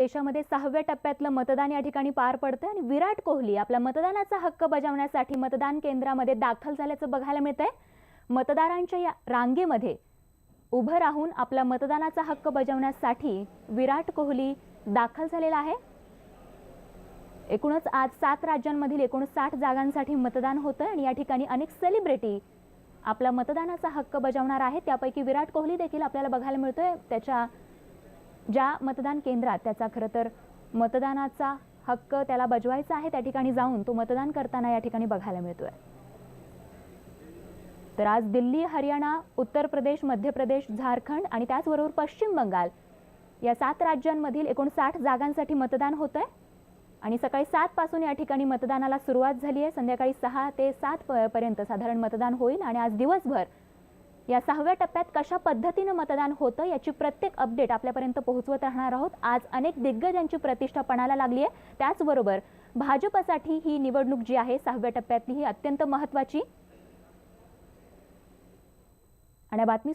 देशामध्ये सहाव्या टप्प्यातलं मतदान या ठिकाणी पार पडतं आणि विराट कोहली आपला मतदानाचा हक्क बजावण्यासाठी मतदान केंद्रामध्ये दाखल झाल्याचं बघायला मिळतंय. मतदारांच्या या रांगेमध्ये उभं राहून आपला मतदानाचा हक्क बजावण्यासाठी विराट कोहली दाखल झालेला आहे. एकूणच आज सात राज्यांमधील एकोणसाठ जागांसाठी मतदान होतं आणि या ठिकाणी अनेक सेलिब्रिटी आपला मतदानाचा हक्क बजावणार आहे त्यापैकी विराट कोहली देखील आपल्याला बघायला मिळतोय. त्याच्या ज्या मतदान केंद्रात त्याचा खरं तर मतदानाचा हक्क त्याला बजवायचा आहे त्या ठिकाणी जाऊन तो मतदान करताना या ठिकाणी बघायला मिळतोय. तर आज दिल्ली हरियाणा उत्तर प्रदेश मध्य प्रदेश झारखंड आणि त्याचबरोबर पश्चिम बंगाल या सात राज्यांमधील एकूण साठ जागांसाठी मतदान होत आहे आणि सकाळी सात पासून या ठिकाणी मतदानाला सुरुवात झाली आहे. संध्याकाळी सहा ते सात पर्यंत साधारण मतदान होईल आणि आज दिवसभर या सहाव्या टप्प्यात कशा पद्धतीनं मतदान होतं याची प्रत्येक अपडेट आपल्यापर्यंत पोहोचवत राहणार आहोत. आज अनेक दिग्गजांची प्रतिष्ठा पणाला लागली आहे. त्याचबरोबर भाजपसाठी ही निवडणूक जी आहे सहाव्या टप्प्यातली ही अत्यंत महत्त्वाची. आणि बातमी